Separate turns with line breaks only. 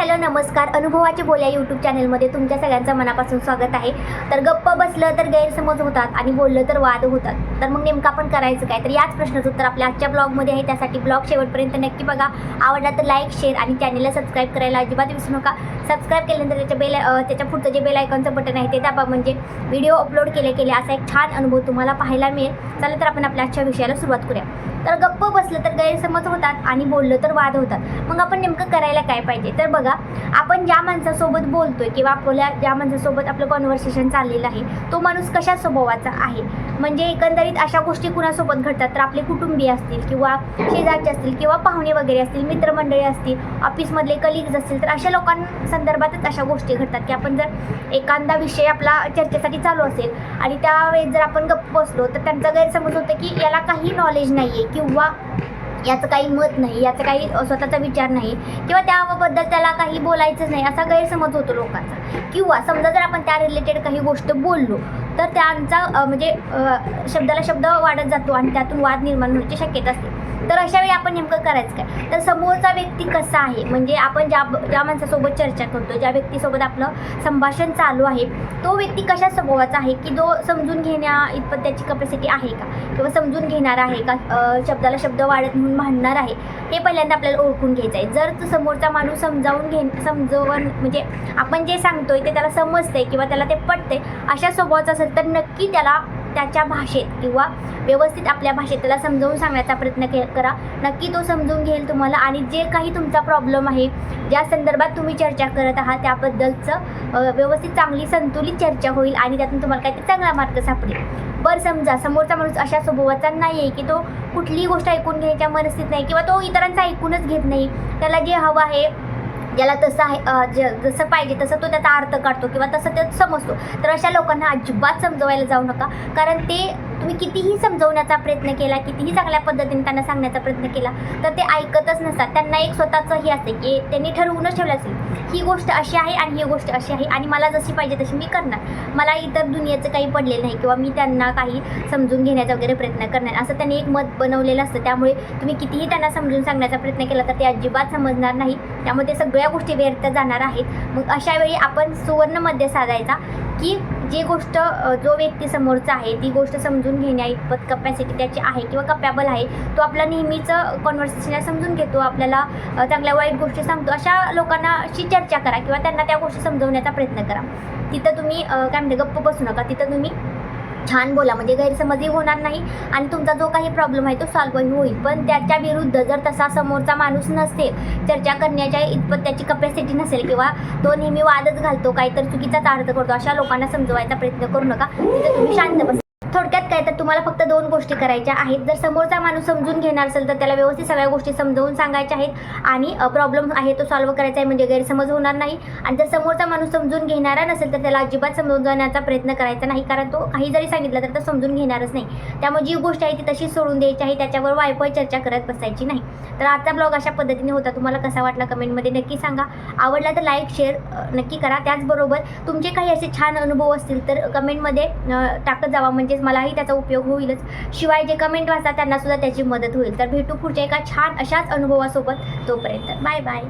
Hello नमस्कार. अनुभवाचे बोलया YouTube चॅनलमध्ये तुमच्या सगळ्यांचं मनापासून स्वागत आहे. तर गप्प बसलं तर गैरसमज होतात आणि बोललं तर वाद होतात. तर मग नेमकं आपण करायचं काय? तर याच प्रश्नाचं उत्तर आपल्या आजच्या ब्लॉगमध्ये आहे. त्यासाठी ब्लॉग शेवटपर्यंत नक्की बघा. आवडला तर लाईक शेअर आणि चॅनलला सबस्क्राईब करायला अजिबात विसरू नका. सबस्क्राईब केल्यानंतर त्याच्या बेल त्याच्या पुढचं जे बेल आयकॉनचं बटन आहे ते दाबा. म्हणजे व्हिडिओ अपलोड केले केले असा एक छान अनुभव तुम्हाला पाहायला मिळेल. चला तर आपण आपल्या आजच्या विषयाला सुरुवात करूया. तर गप्प बसलं तर गैरसमज होतात आणि बोललं तर वाद होतात. मग आपण नेमकं करायला काय पाहिजे? तर बघा आपण ज्या माणसासोबत बोलतोय किंवा आपल्या ज्या माणसासोबत आपलं कॉन्व्हर्सेशन चाललेलं आहे तो माणूस कशा स्वभावाचा आहे? म्हणजे एकंदरीत अशा गोष्टी कुणासोबत घडतात? तर आपले कुटुंबीय असतील किंवा शेजारचे असतील किंवा पाहुणे वगैरे असतील मित्रमंडळी असतील ऑफिसमधले कलिग्ज असतील तर अशा लोकांसंदर्भातच अशा गोष्टी घडतात की आपण जर एखादा विषय आपला चर्चेसाठी चालू असेल आणि त्यावेळेस जर आपण गप्प बसलो तर त्यांचा गैरसमज होतं की याला काही नॉलेज नाही आहे किंवा याचं काही मत नाही याचा काही स्वतःचा विचार नाही किंवा त्याबद्दल त्याला काही बोलायचंच नाही असा गैरसमज होतो लोकांचा. किंवा समजा जर आपण त्या रिलेटेड काही गोष्ट बोललो तर त्यांचा म्हणजे शब्दाला शब्द वाढत जातो आणि त्यातून वाद निर्माण होण्याची शक्यता असते. तर अशा वेळी आपण नेमकं करायचं काय? तर समोरचा व्यक्ती कसा आहे? म्हणजे आपण ज्या ज्या माणसासोबत चर्चा करतो ज्या व्यक्तीसोबत आपलं संभाषण चालू आहे तो व्यक्ती कशा स्वभावाचा आहे? की जो समजून घेण्या इतपत त्याची कपॅसिटी आहे का? किंवा समजून घेणार आहे का? शब्दाला शब्द वाढत म्हणून भांडणार आहे? हे पहिल्यांदा आपल्याला ओळखून घ्यायचं आहे. जर समोरचा माणूस समजावून घे समजवून म्हणजे आपण जे सांगतोय ते त्याला समजतंय किंवा त्याला ते पटतंय अशा स्वभावाचा असेल तर नक्की त्याला त्याच्या भाषेत किंवा व्यवस्थित आपल्या भाषेत त्याला समजावून सांगण्याचा प्रयत्न के करा. नक्की तो समजून घेईल तुम्हाला आणि जे काही तुमचा प्रॉब्लेम आहे ज्या संदर्भात तुम्ही चर्चा करत आहात त्याबद्दलचं व्यवस्थित चांगली संतुलित चर्चा होईल आणि त्यातून तुम्हाला काहीतरी चांगला मार्ग सापडेल. बरं समजा समोरचा माणूस अशा स्वभावाचा नाही आहे की तो कुठलीही गोष्ट ऐकून घ्यायच्या मनस्थित नाही किंवा तो इतरांचा ऐकूनच घेत नाही. त्याला जे हवं आहे ज्याला तसं आहे ज जसं पाहिजे तसं तो त्याचा अर्थ काढतो किंवा तसं ते समजतो. तर अशा लोकांना अजिबात समजवायला जाऊ नका. कारण ते तुम्ही कितीही समजवण्याचा प्रयत्न केला कितीही चांगल्या पद्धतीने त्यांना सांगण्याचा प्रयत्न केला तर ते ऐकतच नसतात. त्यांना एक स्वतःचं हे असते की त्यांनी ठरवूनच ठेवलं असेल ही गोष्ट अशी आहे आणि ही गोष्ट अशी आहे आणि मला जशी पाहिजे तशी मी करणार. मला इतर दुनियेचं काही पडलेलं नाही किंवा मी त्यांना काही समजून घेण्याचा वगैरे प्रयत्न करणार असं त्यांनी एक मत बनवलेलं असतं. त्यामुळे तुम्ही कितीही त्यांना समजून सांगण्याचा प्रयत्न केला तर ते अजिबात समजणार नाही. त्यामुळे ते सगळ्या गोष्टी व्यर्थ जाणार आहेत. मग अशा वेळी आपण सुवर्णमध्ये साधायचा की जी गोष्ट जो व्यक्ती समोरचा आहे ती गोष्ट समजून घेण्या इतपत कपॅसिटी त्याची आहे किंवा कपॅबल आहे तो आपला नेहमीचं कॉन्व्हर्सेशनला समजून घेतो आपल्याला चांगल्या वाईट गोष्टी सांगतो. अशा लोकांना अशी चर्चा करा किंवा त्यांना त्या गोष्टी समजवण्याचा प्रयत्न करा. तिथं तुम्ही काय म्हणते गप्प बसू नका. तिथं तुम्ही छान बोला म्हणजे गैरसमजही होणार नाही आणि तुमचा जो काही प्रॉब्लेम आहे तो सॉल्वही होईल. पण त्याच्या विरुद्ध जर तसा समोरचा माणूस नसेल चर्चा करण्याच्या इतपत त्याची कपॅसिटी नसेल किंवा तो नेहमी वादच घालतो काहीतरी चुकीचाच अर्थ करतो अशा लोकांना समजवायचा प्रयत्न करू नका. तिथे तुम्ही शांत बस. थोडक्यात काय तर तुम्हाला फक्त दोन गोष्टी करायच्या आहेत. जर समोरचा माणूस समजून घेणार असेल तर त्याला व्यवस्थित सगळ्या गोष्टी समजावून सांगायच्या आहेत. आणि प्रॉब्लेम आहे तो सॉल्व्ह करायचा आहे म्हणजे गैरसमज होणार नाही. आणि जर समोरचा माणूस समजून घेणारा नसेल तर त्याला अजिबात समजून जाण्याचा प्रयत्न करायचा नाही. कारण तो काही जरी सांगितलं तर तो समजून घेणारच नाही. त्यामुळे जी गोष्ट आहे ती तशीच सोडून द्यायची आहे. त्याच्यावर वायफळ चर्चा करत बसायची नाही. तर आजचा ब्लॉग अशा पद्धतीने होता. तुम्हाला कसा वाटला कमेंटमध्ये नक्की सांगा. आवडला तर लाईक शेअर नक्की करा. त्याचबरोबर तुमचे काही असे छान अनुभव असतील तर कमेंटमध्ये टाकत जावा. म्हणजे नक्कीच मलाही त्याचा उपयोग होईलच. शिवाय जे कमेंट वाचतात त्यांना सुद्धा त्याची मदत होईल. तर भेटू पुढच्या एका छान अशाच अनुभवासोबत तोपर्यंत. Bye bye